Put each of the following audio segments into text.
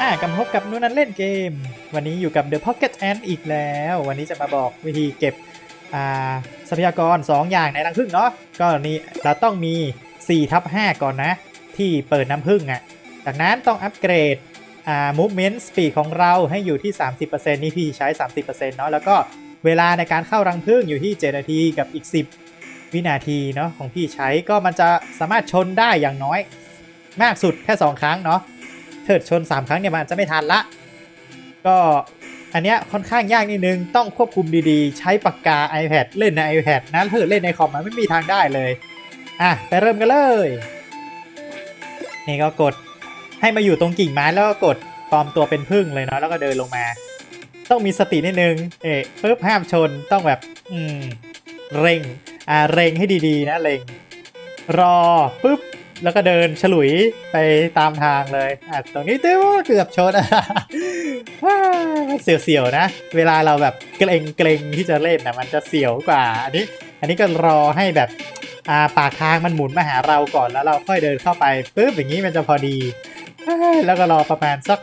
อ่ากำพบกับนูนันเล่นเกม วันนี้อยู่กับ The Pocket Ant อีกแล้ว วันนี้จะมาบอกวิธีเก็บอ่าทรัพยากร 2 อย่างในรังผึ้งเนาะก็นี่เราต้องมี4ทับ5ก่อนนะ ที่เปิดน้ำผึ้งอะ่ะจากนั้นต้องอัปเกรดอ่า movement speed ของเราให้อยู่ที่ 30%นี่พี่ใช้ 30%เนาะแล้วก็เวลาในการเข้ารังผึ้งอยู่ที่ 7 นาทีกับอีก 10 วินาทีเนาะของพี่ใช้ก็มันจะสามารถชนได้อย่างน้อย มากสุดแค่ 2 ครั้งเนาะเถิดชน 3 ครั้งเนี่ยมันจจะไม่ทันละ ก็อันเนี้ยค่อนข้างยากนิดนึงต้องควบคุมดีๆ ใช้ปากกา iPad เล่นใน iPad นะถ้าเกิดเล่นในคอมมันไม่มีทางได้เลยอะไปเริ่มกันเลย นี่ก็กดให้มาอยู่ตรงกิ่งไม้แล้วก็กดปลอมตัวเป็นพึ่งเลยเนาะแล้วก็เดินลงมา ต้องมีสตินิดนึง เอ๊ะปึ๊บห้ามชนต้องแบบ อืม เร่ง อ่าเร่งให้ดีๆ นะเร่งรอปุ๊บแล้วก็เดินฉลุยไปตามทางเลยอะตรงนี้ติ้วเกือบชนเสียวๆนะ เวลาเราแบบเกรงเกรงที่จะเล่นนะมันจะเสียวกว่า อันนี้ อันนี้ก็รอให้แบบอ่าปากทางมันหมุนมาหาเราก่อนแล้วเราค่อยเดินเข้าไปปุ๊บอย่างนี้มันจะพอดี แล้วก็รอประมาณสัก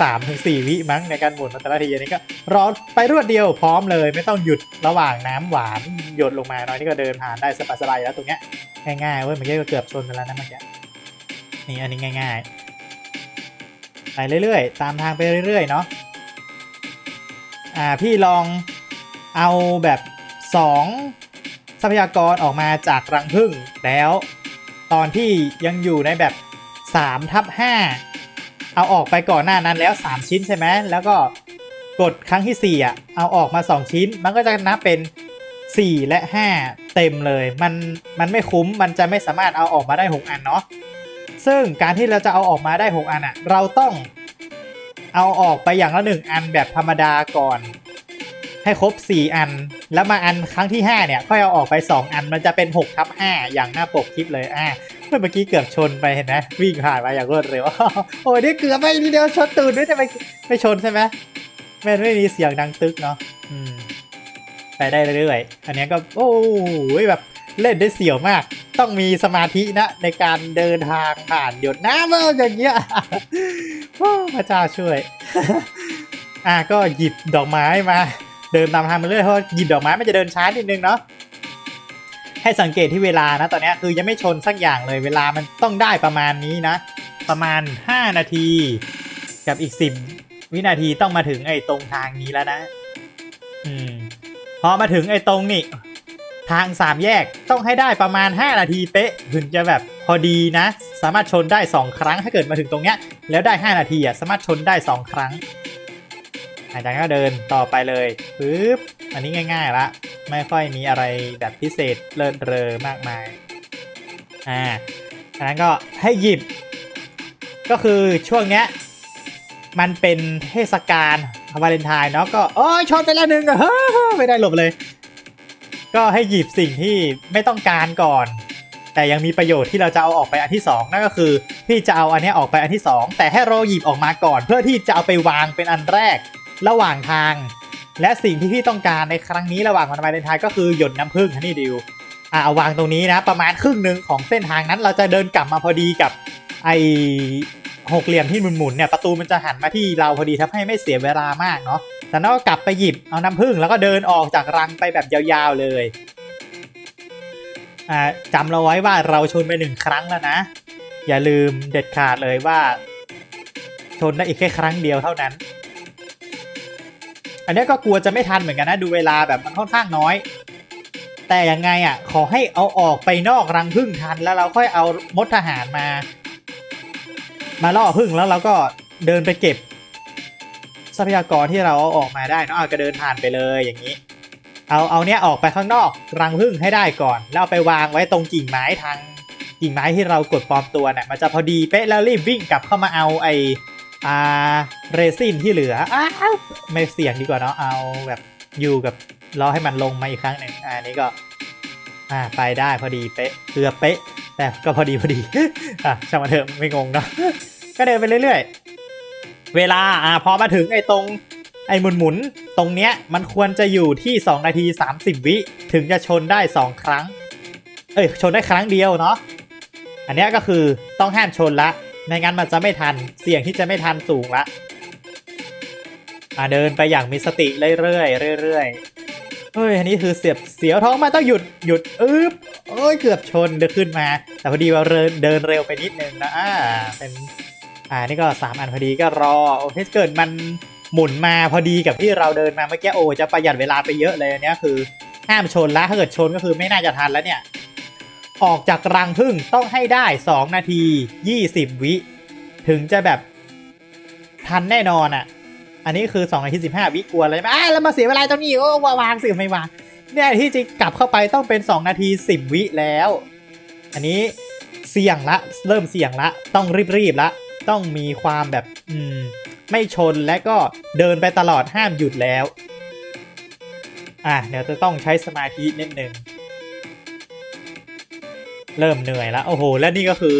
3าถึงสวิมั้งในการหมุนมาแต่ละทีอันนี้ก็รอไปรวดเดียวพร้อมเลย ไม่ต้องหยุดระหว่างน้ำหวานหยดลงมาเนาะนี่ก็เดินผ่านได้สบายๆแล้วตรงเนี้ยง่ายๆเว้ยเมื่อกี้ก็เกือบชนไปแล้วนะเมื่อกี้นี่อันนี้ง่าย ๆ ไปเรื่อยๆ ตามทางไปเรื่อยๆเนาะอ่าพี่ลองเอาแบบสองทรัพยากรออกมาจากรังผึ้งแล้ว ตอนที่ยังอยู่ในแบบ3ทับ5 เอาออกไปก่อนหน้านั้นแล้ว 3 ชิ้นใช่ไหมแล้วก็กดครั้งที่4อะเอาออกมา 2 ชิ้น มันก็จะนับเป็น 4 และ 5 เต็มเลยมันมันไม่คุ้มมันจะไม่สามารถเอาออกมาได้ 6 อันเนาะซึ่งการที่เราจะเอาออกมาได้ 6 อันอะเราต้องเอาออกไปอย่างละหนึ่งอันแบบธรรมดาก่อน ให้ครบ 4 อัน แล้วมาอันครั้งที่ 5 เนี่ยค่อยเอาออกไป 2 อันมันจะเป็น6ทับ5อย่างหน้าปกคลิปเลยอ่า เมื่อกี้เกือบชนไปเห็นไหมวิ่งผ่านมาอย่างรวดเร็วโอ้ยนี่เกือบไปทีเดียวชนตูดด้วยจะไปไม่ชนใช่ไหมไม่ไม่มีเสียงดังตึกเนาะอืมไปได้เรื่อยๆอันนี้ก็โอ้ยแบบเล่นได้เสี่ยวมาก ต้องมีสมาธินะ ในการเดินทางผ่านหยดน้ำเอออย่างเงี้ยพระเจ้าช่วย อะก็หยิบดอกไม้มา เดินตามทางมาเรื่อยเพราะหยิบดอกไม้มันจะเดินช้านิดนึงเนาะ ให้สังเกตที่เวลานะตอนนี้คือยังไม่ชนสักอย่างเลยเวลามันต้องได้ประมาณนี้นะ ประมาณ 5 นาที กับอีก 10 วินาทีต้องมาถึงไอ้ตรงทางนี้แล้วนะ อืมพอมาถึงไอ้ตรงนี่ทางสามแยกต้องให้ได้ประมาณ 5 นาทีเป๊ะถึงจะแบบพอดีนะ สามารถชนได้ 2 ครั้งถ้าเกิดมาถึงตรงเนี้ยแล้วได้ 5 นาทีอะสามารถชนได้ 2 ครั้ง อาจารย์ก็เดินต่อไปเลยปึ๊บอันนี้ง่าย ๆละไม่ค่อยมีอะไรแบบพิเศษเลิศเรอมากมายอ่าอันนั้นก็ให้หยิบ ก็คือช่วงเนี้ยมันเป็นเทศกาลวาเลนไทน์เนาะก็โอ้ยชนไปแล้วหนึ่งอะเฮ้อไม่ได้หลบเลย ก็ให้หยิบสิ่งที่ไม่ต้องการก่อน แต่ยังมีประโยชน์ที่เราจะเอาออกไปอันที่ 2 นั่นก็คือ พี่จะเอาอันนี้ออกไปอันที่ 2 แต่ให้เราหยิบออกมาก่อน เพื่อที่จะเอาไปวางเป็นอันแรก ระหว่างทาง และสิ่งที่พี่ต้องการในครั้งนี้ระหว่างวันวาเลนไทน์ก็คือหยดน้ำผึ้งฮันนี่ดิวอะเอาวางตรงนี้นะ ประมาณครึ่งหนึ่งของเส้นทางนั้น เราจะเดินกลับมาพอดีกับไอหกเหลี่ยมที่หมุนๆเนี่ยประตูมันจะหันมาที่เราพอดีทำให้ไม่เสียเวลามากเนาะแต่นอกกลับไปหยิบเอาน้ำผึ้งแล้วก็เดินออกจากรังไปแบบยาวๆเลยอ่าจำเราไว้ว่าเราชนไปหนึ่งครั้งแล้วนะ อย่าลืมเด็ดขาดเลยว่า ชนได้อีกแค่ครั้งเดียวเท่านั้น อันนี้ก็กลัวจะไม่ทันเหมือนกันนะดูเวลาแบบมันค่อนข้างน้อย แต่ยังไงอะ ขอให้เอาออกไปนอกรังผึ้งทันแล้วเราค่อยเอามดทหารมา มาล่อพึ่งแล้วเราก็เดินไปเก็บ ทรัพยากรที่เราเอาออกมาได้เนะอาก็เดินผ่านไปเลยอย่างนี้ เอาเอาเนี้ยออกไปข้างนอกรังพึ่งให้ได้ก่อน แล้วไปวางไว้ตรงกิ่งไม้ทางกิ่งไม้ที่เรากดปลอมตัวเนี่ยมันจะพอดีเป๊ะแล้วรีบวิ่งกลับเข้ามาเอาไอ อ่าเรซินที่เหลืออ้าวไม่เสี่ยงดีกว่าเนาะเอาแบบอยู่กับรอให้มันลงมาอีกครั้งหนึ่งอันนี้ก็อ่าไปได้พอดีเป๊ะเกือบเป๊ะ แต่ก็พอดีพอดีอะช่างมันเถอะไม่งงเนาะก็เดินไปเรื่อยๆ เวลาอ่าพอมาถึงไอ้ตรงไอ้หมุนหมุนๆตรงเนี้ยมันควรจะอยู่ที่ 2 นาที 30 วิถึงจะชนได้ 2 ครั้ง เอ้ยชนได้ครั้งเดียวเนาะอันนี้ก็คือต้องห้ามชนละ ไม่งั้นมันจะไม่ทัน เสี่ยงที่จะไม่ทันสูงละอ่าเดินไปอย่างมีสติเรื่อยๆเรื่อยๆเฮ้ยอันนี้คือเสียบเสียวท้องมาต้องหยุดหยุดอึ๊บโอ้ยเกือบชนเดินขึ้นมา แต่พอดีว่าเดินเดินเร็วไปนิดนึงนะอ่าเป็นอ่านี่ก็สามอันพอดีก็รอโอ้ถ้าเกิดมันหมุนมาพอดีกับที่เราเดินมาเมื่อกี้โอ้จะประหยัดเวลาไปเยอะเลยเนี้ยคือห้ามชนละถ้าเกิดชนก็คือไม่น่าจะทันแล้วเนี่ย ออกจากรังพึ่งต้องให้ได้ 2 นาที 20 วิ ถึงจะแบบทันแน่นอนอะ อันนี้คือ2นาที15 วิกลัวเลยไหมอะแล้วมาเสียเวลาตรงนี้ โอ้วาวางสิไม่วางเนี่ยที่จริงกลับเข้าไปต้องเป็น 2 นาที 10 วิแล้ว อันนี้เสี่ยงละ เริ่มเสี่ยงละ ต้องรีบๆละ ต้องมีความแบบ อืม ไม่ชนและก็เดินไปตลอดห้ามหยุดแล้ว อะเดี๋ยวจะต้องใช้สมาธินิดนึง เริ่มเหนื่อยแล้วโอ้โหแล้วนี่ก็คือ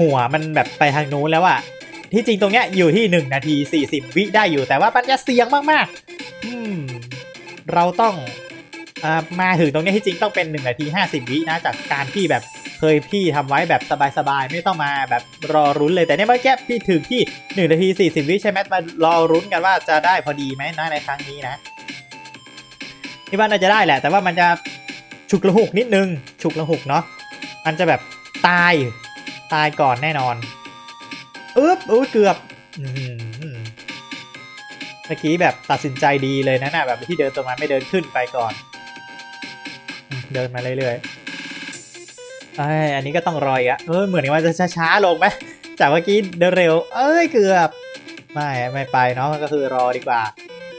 หัวมันแบบไปทางนู้นแล้วอะที่จริงตรงเนี้ยอยู่ที่ 1 นาที 40 วิได้อยู่แต่ว่ามันจะเสี่ยงมากๆอืมเราต้องอมาถึงตรงเนี้ยที่จริงต้องเป็น1นาที 50 วินะจากการที่แบบเคยพี่ทำไว้แบบสบายๆ ไม่ต้องมาแบบรอรุ้นเลยแต่เนี่ยเมื่อกี้พี่ถึงที่1นาที 40 วิใช่ไหมมารอรุ้นกันว่าจะได้พอดีไหมนะในครั้งนี้นะที่ว่าน่าจะได้แหละ แต่ว่ามันจะฉุกละหุกนิดนึงฉุกละหุกเนาะ มันจะแบบตาย ตายก่อนแน่นอนอึ๊บอุ้เกือบเมื่อกี้แบบตัดสินใจดีเลยนะน่ะแบบที่เดินตรงมาไม่เดินขึ้นไปก่อน เดินมาเรื่อยๆเอ้ยอันนี้ก็ต้องรออีกอะเออเหมือนว่าจะช้าๆลงไหมจากเมื่อกี้เดินเร็ว เอ้ยเกือบ ไม่ไม่ไปเนาะก็คือรอดีกว่า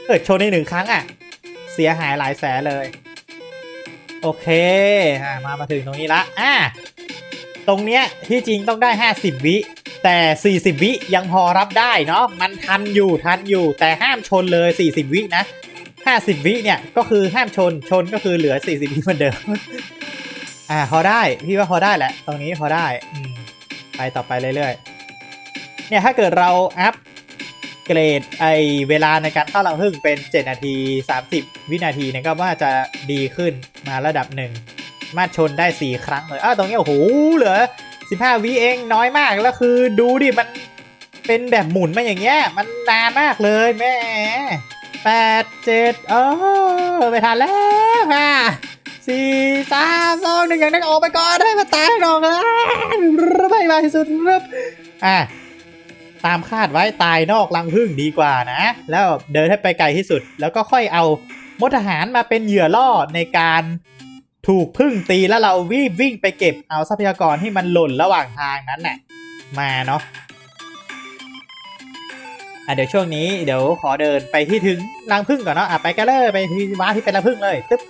เออชนในหนึ่งครั้งอะเสียหายหลายแสนเลย โอเคอ่ามามาถึงตรงนี้ละอ่าตรงเนี้ยที่จริงต้องได้ 50 วิ แต่ 40 วิยังพอรับได้เนาะมันทันอยู่ทันอยู่ แต่ห้ามชนเลย 40 วินะ 50 วิเนี่ยก็คือห้ามชนชนก็คือเหลือ 40 วิเหมือนเดิมอ่าพอได้พี่ว่าพอได้แหละ ตรงนี้พอได้ไปต่อไปเรื่อยๆเนี่ยถ้าเกิดเราอัพ เกรดไอเวลาในการเข้ารังผึ้งเป็น 7 นาที 30 วินาทีเนี่ยก็ว่าจะดีขึ้นมาระดับหนึ่งมาชนได้ 4 ครั้งเลยอ้าวตรงนี้โอ้โหเหลือ 15 วิเองน้อยมากแล้วคือดูดิมันเป็นแบบหมุนมาอย่างเงี้ยมันนานมากเลยแม่แปดเจ็ดเออไม่ทันแล้วค่ะสี่สามสองหนึ่งอย่างนั้นออกไปก่อนให้มาตายหรอกนะไปไปสุดรึบอะ ตามคาดไว้ตายนอกรังผึ้งดีกว่านะ แล้วเดินให้ไปไกลที่สุด แล้วก็ค่อยเอามดทหารมาเป็นเหยื่อล่อในการถูกผึ้งตีแล้วเราวิ่งวิ่งไปเก็บเอาทรัพยากรที่มันหล่นระหว่างทางนั้นน่ะมาเนาะอะเดี๋ยวช่วงนี้เดี๋ยวขอเดินไปที่ถึงรังผึ้งก่อนเนาะอะไปกันเลยไปที่ว้าที่เป็นรังผึ้งเลยตึ๊บ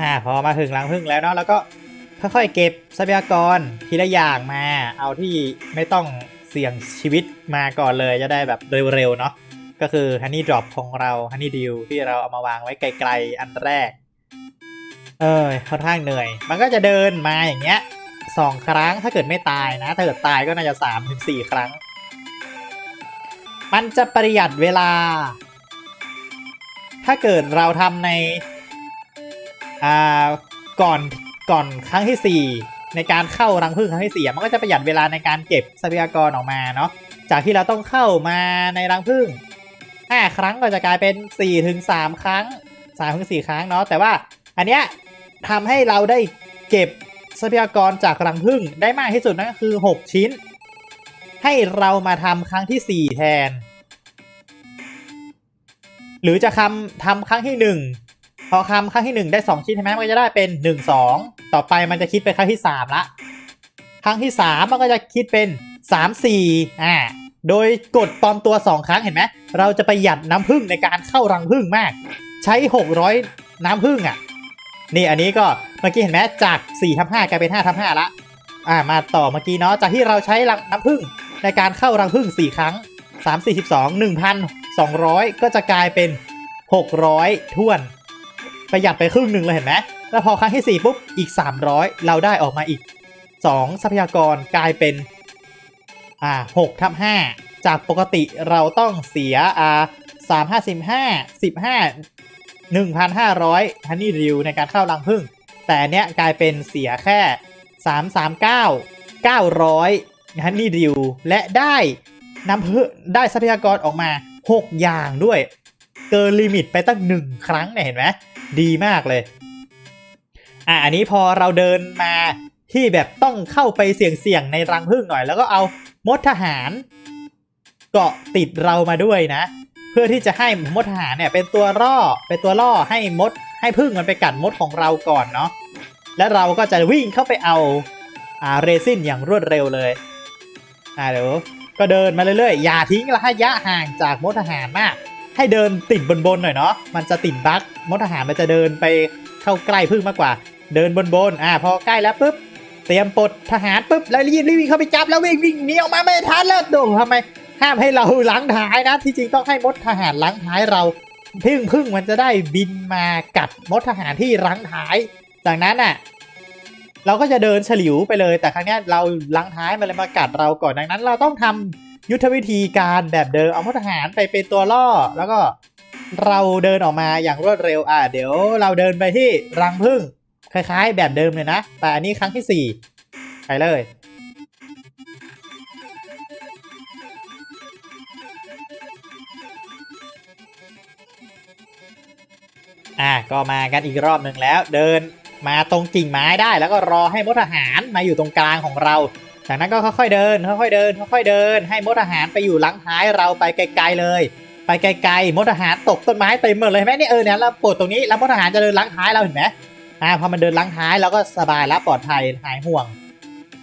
อ่าพอมาถึงรังผึ้งแล้วเนาะแล้วก็ค่อยๆเก็บทรัพยากรทีละอย่างมา เอาที่ไม่ต้องเสี่ยงชีวิตมาก่อนเลยจะได้แบบเร็วๆเนาะก็คือฮันนี่ดรอปของเราฮันนี่ดิวที่เราเอามาวางไว้ไกลๆอันแรก เออค่อนข้างเหนื่อย มันก็จะเดินมาอย่างเงี้ยสองครั้งถ้าเกิดไม่ตายนะ ถ้าเกิดตายก็น่าจะสามถึงสี่ครั้ง มันจะประหยัดเวลา ถ้าเกิดเราทำใน อ่าก่อนก่อนครั้งที่ 4 ในการเข้ารังผึ้งครั้งที่4มันก็จะประหยัดเวลาในการเก็บทรัพยากรออกมาเนาะจากที่เราต้องเข้ามาในรังผึ้ง5ครั้งก็จะกลายเป็น4ถึง3ครั้ง3ถึง4ครั้งเนาะแต่ว่าอันเนี้ยทำให้เราได้เก็บทรัพยากรจากรังผึ้งได้มากที่สุดนั่นก็คือ 6 ชิ้น ให้เรามาทำครั้งที่ 4 แทน หรือจะคำทำครั้งที่ 1 พอคำครั้งที่ 1 ได้ 2 ชิ้นใช่ไหมมันก็จะได้เป็น 1 2 ต่อไปมันจะคิดเป็นครั้งที่ 3 ละ ครั้งที่ 3 มันก็จะคิดเป็น 3 4อ่าโดยกดปลอมตัว 2 ครั้งเห็นไหมเราจะประหยัดน้ำผึ้งในการเข้ารังผึ้งมาก ใช้ 600 น้ำผึ้งอะนี่อันนี้ก็เมื่อกี้เห็นไหมจาก4ทับ5กลายเป็น5ทับ5ละอ่ามาต่อเมื่อกี้เนาะจากที่เราใช้รังน้ำผึ้งในการเข้ารังผึ้ง4 ครั้ง 3 4 2 1,200 ก็จะกลายเป็น 600ท้วน ประหยัดไปครึ่งหนึ่งเลยเห็นไหมแล้วพอครั้งที่ 4 ปุ๊บ อีก 300 เราได้ออกมาอีก 2 ทรัพยากรกลายเป็นอ่าหกทับห้าจากปกติเราต้องเสียอ่าสามห้าสิบห้าสิบห้าหนึ่งพันห้าร้อยฮันนี่ริวในการเข้ารังพึ่ง แต่เนี้ยกลายเป็นเสียแค่สามสามเก้าเก้าร้อยฮันนี่ริวและได้น้ำพึ่งได้ทรัพยากรออกมาหกอย่างด้วย เกินลิมิตไปตั้งหนึ่งครั้งเนี่ยเห็นไหมดีมากเลย อะอันนี้พอเราเดินมาที่แบบต้องเข้าไปเสี่ยงๆในรังผึ้งหน่อยแล้วก็เอามดทหาร เกาะติดเรามาด้วยนะ เพื่อที่จะให้มดทหารเนี่ยเป็นตัวล่อเป็นตัวล่อให้มดให้ผึ้งมันไปกัดมดของเราก่อนเนาะแล้วเราก็จะวิ่งเข้าไปเอาอ่าเรซินอย่างรวดเร็วเลยอ่าเดี๋ยวก็เดินมาเรื่อยๆอย่าทิ้งระยะห่างจากมดทหารมาก ให้เดินติดบนๆหน่อยเนาะมันจะติดบั๊กมดทหารมันจะเดินไปเข้าใกล้ผึ้งมากกว่า เดินบนๆอ่าพอใกล้แล้วปุ๊บเตรียมปลดทหารปุ๊บแล้วรีบรีบวิ่งเข้าไปจับแล้ววิ่งวิ่งหนีออกมาไม่ทันแล้วโดงทำไมห้ามให้เราล้างท้ายนะ ที่จริงต้องให้มดทหารล้างท้ายเราพึ่งพึ่งมันจะได้บินมากัดมดทหารที่ล้างท้าย จากนั้นอะเราก็จะเดินฉลิวไปเลย แต่ครั้งนี้เราล้างท้ายมันเลยมากัดเราก่อนดังนั้น เราต้องทำ ยุทธวิธีการแบบเดิมเอามดทหารไปเป็นตัวล่อ แล้วก็เราเดินออกมาอย่างรวดเร็วอะเดี๋ยวเราเดินไปที่รังพึ่งคล้ายๆ แบบเดิมเลยนะ แต่อันนี้ครั้งที่สี่ไปเลยอะก็มากันอีกรอบหนึ่งแล้ว เดินมาตรงกิ่งไม้ได้แล้วก็รอให้มดทหารมาอยู่ตรงกลางของเรา จากนั้นก็ค่อยๆเดิน ค่อยๆเดิน ค่อยๆเดิน ให้มดทหารไปอยู่หลังท้ายเราไปไกลๆเลย ไปไกลๆมดทหารตกต้นไม้เต็มหมดเลยเห็นไหมเนี่ยเออเนี่ยเราปลดตรงนี้แล้วมดทหารจะเดินหลังท้ายเราเห็นไหมอ่าพอมันเดินหลังท้ายเราก็สบายและปลอดภัยหายห่วง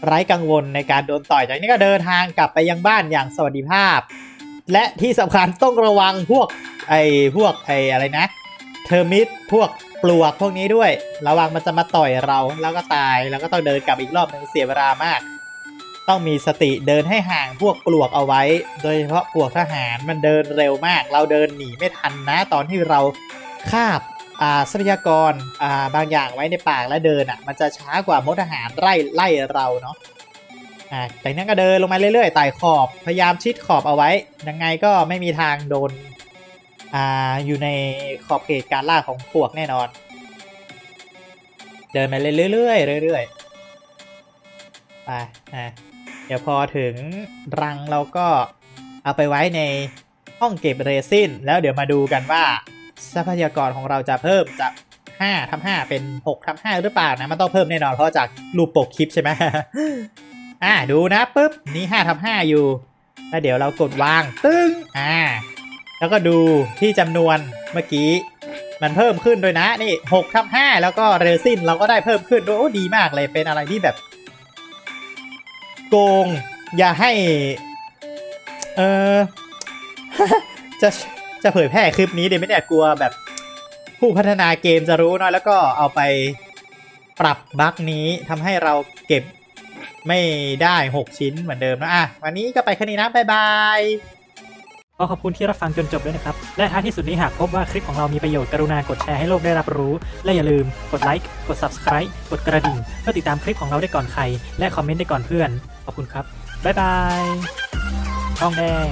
ไร้กังวลในการโดนต่อยจากนี้ก็เดินทางกลับไปยังบ้านอย่างสวัสดิภาพ และที่สำคัญต้องระวังพวกไอ้พวกไอ้อะไรนะเทอร์มิดพวกปลวกพวกนี้ด้วย ระวังมันจะมาต่อยเราแล้วก็ตายแล้วก็ต้องเดินกลับอีกรอบหนึ่งเสียเวลามาก ต้องมีสติเดินให้ห่างพวกปลวกเอาไว้ โดยเฉพาะปลวกทหารมันเดินเร็วมาก เราเดินหนีไม่ทันนะ ตอนที่เราคาบอาทรัพยากรอ่าบางอย่างไว้ในปากและเดินอะ มันจะช้ากว่ามดทหารไล่ไล่เราเนาะอ่าจากนั้นก็เดินลงมาเรื่อยๆไต่ขอบพยายามชิดขอบเอาไว้ ยังไงก็ไม่มีทางโดนอ่าอยู่ในขอบเขตการล่าของพวกแน่นอน เดินไปเรื่อยๆเรื่อยๆไปอะ เดี๋ยวพอถึงรังเราก็เอาไปไว้ในห้องเก็บเรซินแล้วเดี๋ยวมาดูกันว่าทรัพยากรของเราจะเพิ่มจาก5ทับ5เป็น6ทับ5หรือเปล่านะมันต้องเพิ่มแน่นอนเพราะจากรูปปกคลิปใช่ไหมอ่าดูนะปุ๊บนี่5ทับ5อยู่แล้วเดี๋ยวเรากดวางตึ้งอ่า แล้วก็ดูที่จำนวนเมื่อกี้ มันเพิ่มขึ้นด้วยนะนี่6ทับ5แล้วก็เรซินเราก็ได้เพิ่มขึ้นด้วยโอ้ดีมากเลยเป็นอะไรที่แบบ โกง อย่าให้ เออจะจะเผยแพร่คลิปนี้เดี๋ยวไม่เนี่ยกลัวแบบ ผู้พัฒนาเกมจะรู้เนอะแล้วก็เอาไปปรับบั๊กนี้ทำให้เราเก็บไม่ได้ 6 ชิ้นเหมือนเดิมนะอะวันนี้ก็ไปแค่นี้นะ บ๊ายบายขอขอบคุณที่รับฟังจนจบด้วยนะครับ และท้ายที่สุดนี้หากพบว่าคลิปของเรามีประโยชน์กรุณากดแชร์ให้โลกได้รับรู้ และอย่าลืมกดไลค์ กด Subscribe กดกระดิ่ง เพื่อติดตามคลิปของเราได้ก่อนใคร และคอมเมนต์ได้ก่อนเพื่อน ขอบคุณครับ บ๊ายบายทองแดง